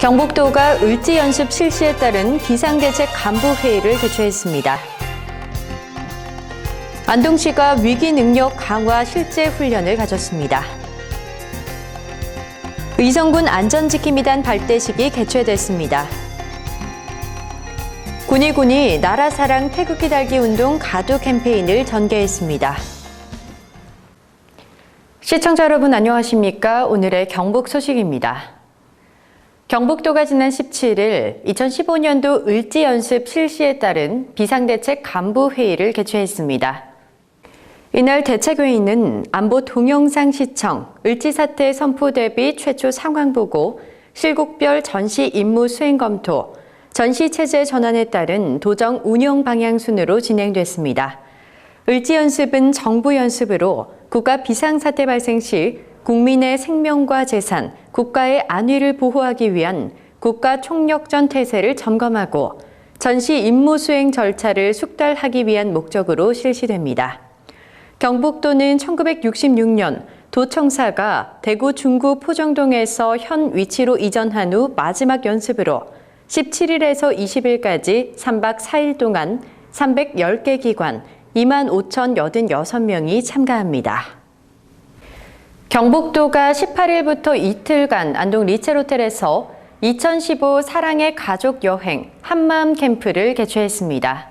경북도가 을지 연습 실시에 따른 비상대책 간부 회의를 개최했습니다. 안동시가 위기 능력 강화 실제 훈련을 가졌습니다. 의성군 안전지킴이단 발대식이 개최됐습니다. 군의군이 나라사랑 태극기 달기 운동 가두 캠페인을 전개했습니다. 시청자 여러분 안녕하십니까? 오늘의 경북 소식입니다. 경북도가 지난 17일 2015년도 을지 연습 실시에 따른 비상대책 간부 회의를 개최했습니다. 이날 대책회의는 안보 동영상 시청, 을지 사태 선포 대비 최초 상황 보고, 실국별 전시 임무 수행 검토, 전시 체제 전환에 따른 도정 운영 방향 순으로 진행됐습니다. 을지 연습은 정부 연습으로 국가 비상사태 발생 시 국민의 생명과 재산, 국가의 안위를 보호하기 위한 국가 총력전 태세를 점검하고 전시 임무 수행 절차를 숙달하기 위한 목적으로 실시됩니다. 경북도는 1966년 도청사가 대구 중구 포정동에서 현 위치로 이전한 후 마지막 연습으로 17일에서 20일까지 3박 4일 동안 310개 기관 2만 5,086명이 참가합니다. 경북도가 18일부터 이틀간 안동 리첼호텔에서 2015 사랑의 가족 여행 한마음 캠프를 개최했습니다.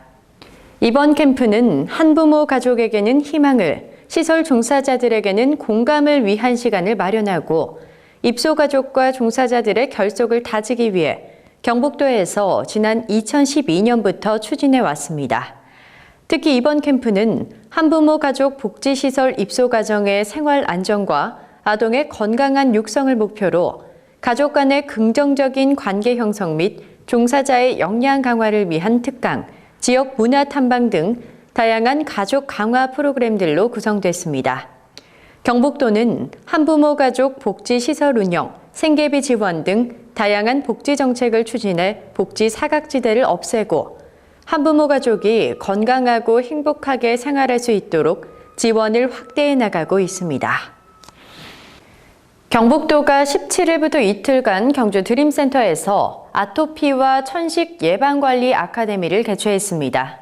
이번 캠프는 한부모 가족에게는 희망을, 시설 종사자들에게는 공감을 위한 시간을 마련하고 입소 가족과 종사자들의 결속을 다지기 위해 경북도에서 지난 2012년부터 추진해 왔습니다. 특히 이번 캠프는 한부모 가족 복지시설 입소 가정의 생활 안정과 아동의 건강한 육성을 목표로 가족 간의 긍정적인 관계 형성 및 종사자의 역량 강화를 위한 특강, 지역 문화 탐방 등 다양한 가족 강화 프로그램들로 구성됐습니다. 경북도는 한부모 가족 복지 시설 운영, 생계비 지원 등 다양한 복지 정책을 추진해 복지 사각지대를 없애고 한부모 가족이 건강하고 행복하게 생활할 수 있도록 지원을 확대해 나가고 있습니다. 경북도가 17일부터 이틀간 경주 드림센터에서 아토피와 천식 예방관리 아카데미를 개최했습니다.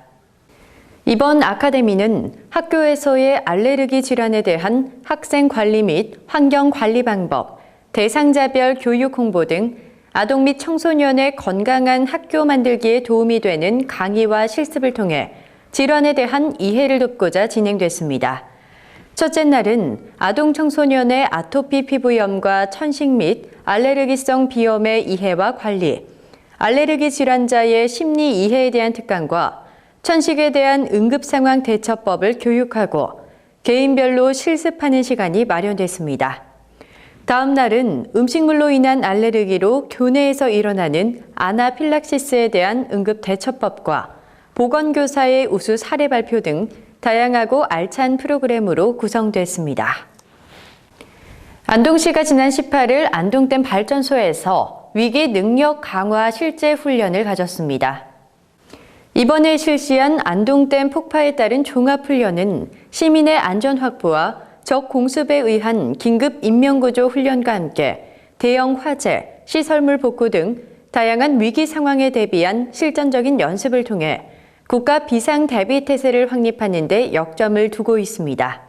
이번 아카데미는 학교에서의 알레르기 질환에 대한 학생 관리 및 환경 관리 방법, 대상자별 교육 홍보 등 아동 및 청소년의 건강한 학교 만들기에 도움이 되는 강의와 실습을 통해 질환에 대한 이해를 돕고자 진행됐습니다. 첫째 날은 아동 청소년의 아토피 피부염과 천식 및 알레르기성 비염의 이해와 관리, 알레르기 질환자의 심리 이해에 대한 특강과 천식에 대한 응급 상황 대처법을 교육하고 개인별로 실습하는 시간이 마련됐습니다. 다음 날은 음식물로 인한 알레르기로 교내에서 일어나는 아나필락시스에 대한 응급 대처법과 보건교사의 우수 사례 발표 등 다양하고 알찬 프로그램으로 구성됐습니다. 안동시가 지난 18일 안동댐 발전소에서 위기 능력 강화 실제 훈련을 가졌습니다. 이번에 실시한 안동댐 폭파에 따른 종합훈련은 시민의 안전 확보와 적 공습에 의한 긴급 인명구조 훈련과 함께 대형 화재, 시설물 복구 등 다양한 위기 상황에 대비한 실전적인 연습을 통해 국가 비상 대비 태세를 확립하는 데 역점을 두고 있습니다.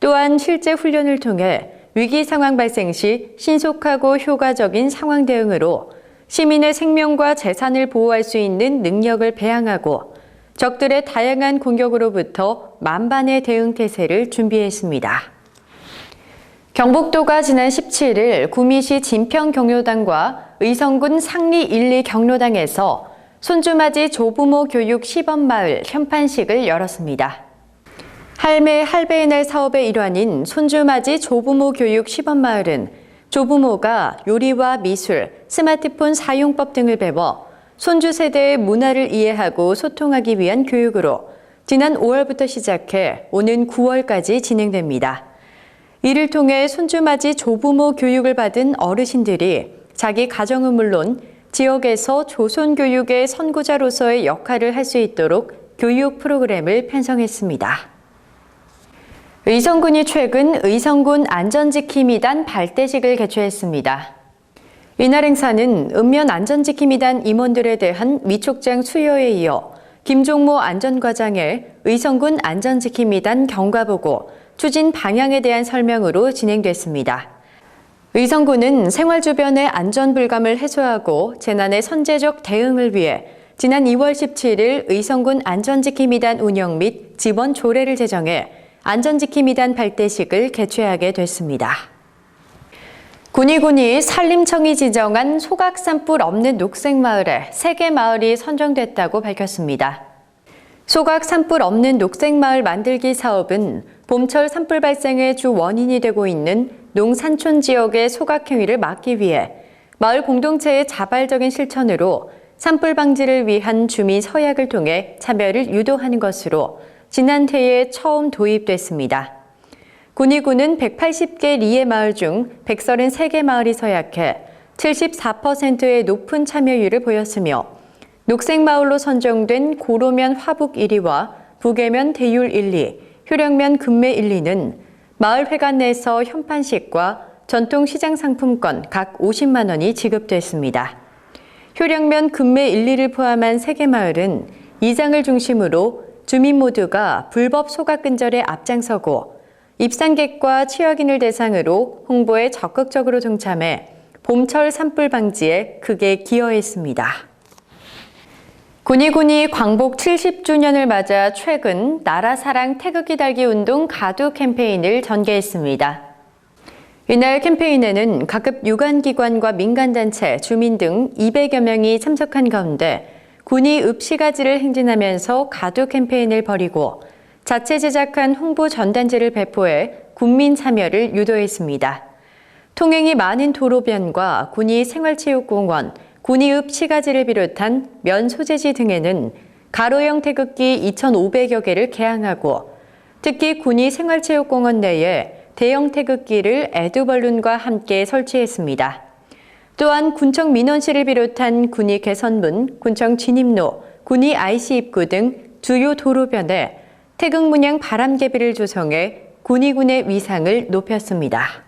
또한 실제 훈련을 통해 위기 상황 발생 시 신속하고 효과적인 상황 대응으로 시민의 생명과 재산을 보호할 수 있는 능력을 배양하고 적들의 다양한 공격으로부터 만반의 대응 태세를 준비했습니다. 경북도가 지난 17일 구미시 진평 경로당과 의성군 상리 1, 2 경로당에서 손주맞이 조부모 교육 시범마을 현판식을 열었습니다. 할매 할배의 날 사업의 일환인 손주맞이 조부모 교육 시범마을은 조부모가 요리와 미술, 스마트폰 사용법 등을 배워 손주 세대의 문화를 이해하고 소통하기 위한 교육으로 지난 5월부터 시작해 오는 9월까지 진행됩니다. 이를 통해 손주맞이 조부모 교육을 받은 어르신들이 자기 가정은 물론 지역에서 조선 교육의 선구자로서의 역할을 할 수 있도록 교육 프로그램을 편성했습니다. 의성군이 최근 의성군 안전지킴이단 발대식을 개최했습니다. 이날 행사는 읍면 안전지킴이단 임원들에 대한 위촉장 수여에 이어 김종모 안전과장의 의성군 안전지킴이단 경과보고 추진 방향에 대한 설명으로 진행됐습니다. 의성군은 생활 주변의 안전 불감을 해소하고 재난의 선제적 대응을 위해 지난 2월 17일 의성군 안전지킴이단 운영 및 지원 조례를 제정해 안전지킴이단 발대식을 개최하게 됐습니다. 군위군이 산림청이 지정한 소각 산불 없는 녹색마을에 세개 마을이 선정됐다고 밝혔습니다. 소각 산불 없는 녹색마을 만들기 사업은 봄철 산불 발생의 주 원인이 되고 있는 농산촌 지역의 소각 행위를 막기 위해 마을 공동체의 자발적인 실천으로 산불 방지를 위한 주민 서약을 통해 참여를 유도하는 것으로 지난해에 처음 도입됐습니다. 군위군은 180개 리의 마을 중 133개 마을이 서약해 74%의 높은 참여율을 보였으며 녹색 마을로 선정된 고로면 화북 1위와 북해면 대율 1위, 효령면 금매 1위는 마을 회관 내에서 현판식과 전통 시장 상품권 각 50만 원이 지급됐습니다. 효령면 금매 1, 2를 포함한 3개 마을은 이장을 중심으로 주민 모두가 불법 소각 근절에 앞장서고 입상객과 취약인을 대상으로 홍보에 적극적으로 동참해 봄철 산불 방지에 크게 기여했습니다. 군위군이 광복 70주년을 맞아 최근 나라 사랑 태극기 달기 운동 가두 캠페인을 전개했습니다. 이날 캠페인에는 각급 유관기관과 민간단체, 주민 등 200여 명이 참석한 가운데 군이 읍시가지를 행진하면서 가두 캠페인을 벌이고 자체 제작한 홍보 전단지를 배포해 국민 참여를 유도했습니다. 통행이 많은 도로변과 군이 생활체육공원, 군이읍 시가지를 비롯한 면 소재지 등에는 가로형 태극기 2,500여 개를 개항하고 특히 군이 생활체육공원 내에 대형 태극기를 에드벌룬과 함께 설치했습니다. 또한 군청 민원실을 비롯한 군이 개선문, 군청 진입로, 군이 IC 입구 등 주요 도로변에 태극 문양 바람개비를 조성해 군의군의 위상을 높였습니다.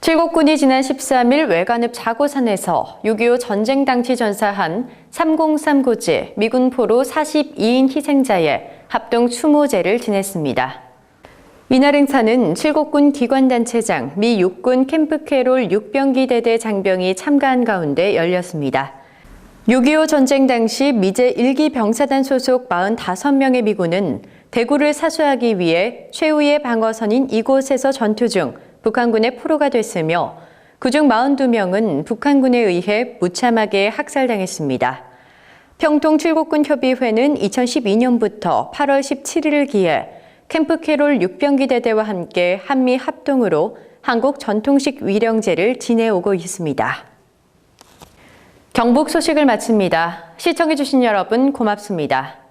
칠곡군이 지난 13일 외관읍 자고산에서 6.25 전쟁 당시 전사한 303 고지 미군 포로 42인 희생자의 합동 추모제를 지냈습니다. 이날 행사는 칠곡군 기관단체장 미 육군 캠프 캐롤 6병기 대대 장병이 참가한 가운데 열렸습니다. 6.25 전쟁 당시 미제 1기 병사단 소속 45명의 미군은 대구를 사수하기 위해 최후의 방어선인 이곳에서 전투 중 북한군의 포로가 됐으며 그중 42명은 북한군에 의해 무참하게 학살당했습니다. 평통 칠곡군 협의회는 2012년부터 8월 17일을 기해 캠프 캐롤 6병기 대대와 함께 한미 합동으로 한국 전통식 위령제를 지내오고 있습니다. 경북 소식을 마칩니다. 시청해주신 여러분 고맙습니다.